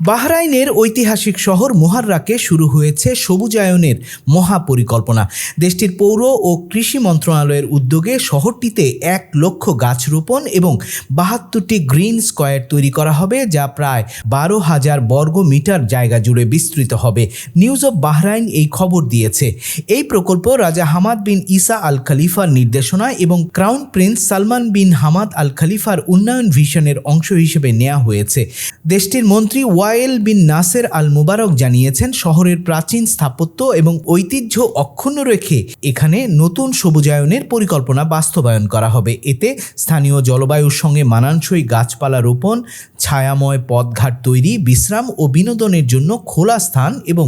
বাহরাইনের ঐতিহাসিক শহর মোহাররাকে শুরু হয়েছে সবুজায়নের মহাপরিকল্পনা। দেশটির পৌর ও কৃষি মন্ত্রণালয়ের উদ্যোগে শহরটিতে এক লক্ষ গাছ রোপণ এবং বাহাত্তরটি গ্রিন স্কোয়ার তৈরি করা হবে, যা প্রায় বারো হাজার বর্গ মিটার জায়গা জুড়ে বিস্তৃত হবে। নিউজ অব বাহরাইন এই খবর দিয়েছে। এই প্রকল্প রাজা হামাদ বিন ইসা আল খলিফার নির্দেশনায় এবং crown prince Salman bin Hamad Al খালিফার উন্নয়ন ভিশনের অংশ হিসেবে নেওয়া হয়েছে। দেশটির মন্ত্রী ওয়াইল বিন নাসের আল মুবারক জানিয়েছেন, শহরের প্রাচীন স্থাপত্য এবং ঐতিহ্য অক্ষুণ্ণ রেখে এখানে নতুন সবুজায়নের পরিকল্পনা বাস্তবায়ন করা হবে। এতে স্থানীয় জলবায়ুর সঙ্গে মানানসই গাছপালা রোপণ, ছায়াময় পথঘাট তৈরি, বিশ্রাম ও বিনোদনের জন্য খোলা স্থান এবং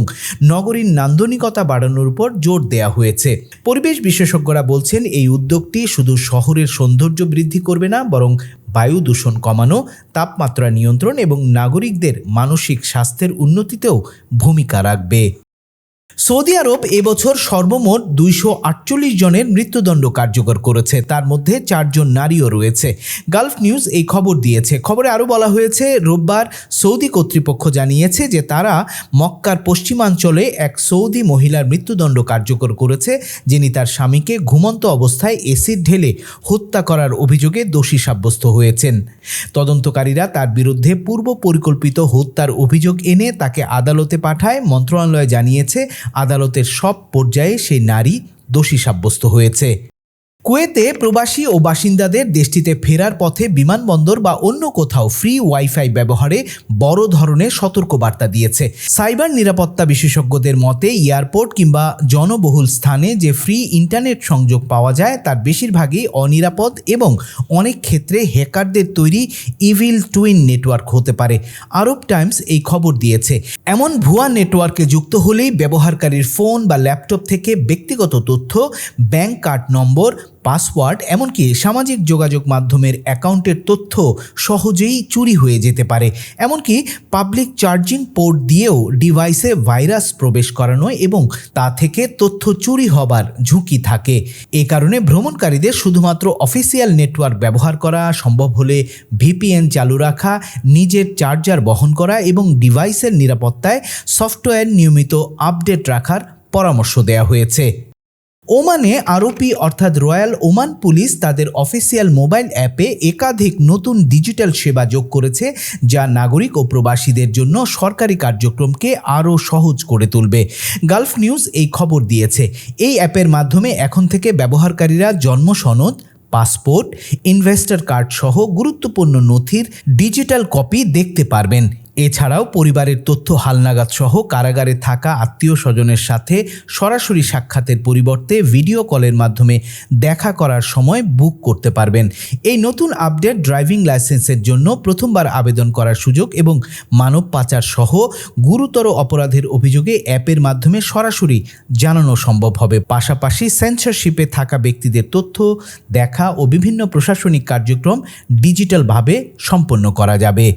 নগরীর নান্দনিকতা বাড়ানোর উপর জোর দেওয়া হয়েছে। পরিবেশ বিশেষজ্ঞরা বলছেন, এই উদ্যোগটি শুধু শহরের সৌন্দর্য বৃদ্ধি করবে না, বরং বায়ু দূষণ কমানো তাপমাত্রা নিয়ন্ত্রণ এবং নাগরিকদের মানসিক স্বাস্থ্যের উন্নতিতেও ভূমিকা রাখবে। সৌদি আরব এবছর সর্বমোট দুইশো আটচল্লিশ জনের মৃত্যুদণ্ড কার্যকর করেছে। তার মধ্যে চারজন নারীও রয়েছে। গালফ নিউজ এই খবর দিয়েছে। খবরে আরও বলা হয়েছে, রোববার সৌদি কর্তৃপক্ষ জানিয়েছে যে তারা মক্কার পশ্চিমাঞ্চলে এক সৌদি মহিলার মৃত্যুদণ্ড কার্যকর করেছে, যিনি তার স্বামীকে ঘুমন্ত অবস্থায় এসিড ঢেলে হত্যা করার অভিযোগে দোষী সাব্যস্ত হয়েছেন। তদন্তকারীরা তার বিরুদ্ধে পূর্ব পরিকল্পিত হত্যার অভিযোগ এনে তাকে আদালতে পাঠায়। মন্ত্রণালয় জানিয়েছে আদালতের সব পর্যায়ে সেই নারী দোষী সাব্যস্ত হয়েছে। কুয়েতে প্রবাসী ও বাসিন্দাদের দেশটিতে ফেরার পথে বিমানবন্দর বা অন্য কোথাও ফ্রি ওয়াইফাই ব্যবহারে বড় ধরনের সতর্কবার্তা দিয়েছে। সাইবার নিরাপত্তা বিশেষজ্ঞদের মতে, এয়ারপোর্ট কিংবা জনবহুল স্থানে যে ফ্রি ইন্টারনেট সংযোগ পাওয়া যায়, তার বেশিরভাগই অনিরাপদ এবং অনেক ক্ষেত্রে হ্যাকারদের তৈরি ইভিল টুইন নেটওয়ার্ক হতে পারে, আরব টাইমস এই খবর দিয়েছে। এমন ভুয়া নেটওয়ার্কে যুক্ত হলেই ব্যবহারকারীর ফোন বা ল্যাপটপ থেকে ব্যক্তিগত তথ্য, ব্যাংক কার্ড নম্বর পাসওয়ার্ড, এমনকি সামাজিক যোগাযোগ মাধ্যমের অ্যাকাউন্টের তথ্য সহজেই চুরি হয়ে যেতে পারে। এমনকি পাবলিক চার্জিং পোর্ট দিয়েও ডিভাইসে ভাইরাস প্রবেশ করানো এবং তা থেকে তথ্য চুরি হবার ঝুঁকি থাকে। এ কারণে ভ্রমণকারীদের শুধুমাত্র অফিসিয়াল নেটওয়ার্ক ব্যবহার করা সম্ভব হলে ভিপিএন চালু রাখা, নিজের চার্জার বহন করা এবং ডিভাইসের নিরাপত্তায় সফটওয়্যার নিয়মিত আপডেট রাখার পরামর্শ দেওয়া হয়েছে। ওমানে আরোপি অর্থাৎ রয়্যাল ওমান পুলিশ তাদের অফিসিয়াল মোবাইল অ্যাপে একাধিক নতুন ডিজিটাল সেবা যোগ করেছে, যা নাগরিক ও প্রবাসীদের জন্য সরকারি কার্যক্রমকে আরও সহজ করে তুলবে। গালফ নিউজ এই খবর দিয়েছে। এই অ্যাপের মাধ্যমে এখন থেকে ব্যবহারকারীরা জন্ম সনদ পাসপোর্ট, ইনভেস্টর কার্ড সহ গুরুত্বপূর্ণ নথির ডিজিটাল কপি দেখতে পারবেন। এছাড়াও পরিবারের তথ্য হালনাগাদ সহ কারাগারে থাকা আত্মীয় স্বজনের সাথে সরাসরি সাক্ষাতের পরিবর্তে ভিডিও কলের মাধ্যমে দেখা করার সময় বুক করতে পারবেন। এই নতুন আপডেট ড্রাইভিং লাইসেন্সের জন্য প্রথমবার আবেদন করার সুযোগ এবং মানব পাচার সহ গুরুতর অপরাধের অভিযোগে অ্যাপের মাধ্যমে সরাসরি জানানো সম্ভব হবে। পাশাপাশি সেন্সরশিপে থাকা ব্যক্তিদের তথ্য দেখা ও বিভিন্ন প্রশাসনিক কার্যক্রম ডিজিটালভাবে সম্পন্ন করা যাবে।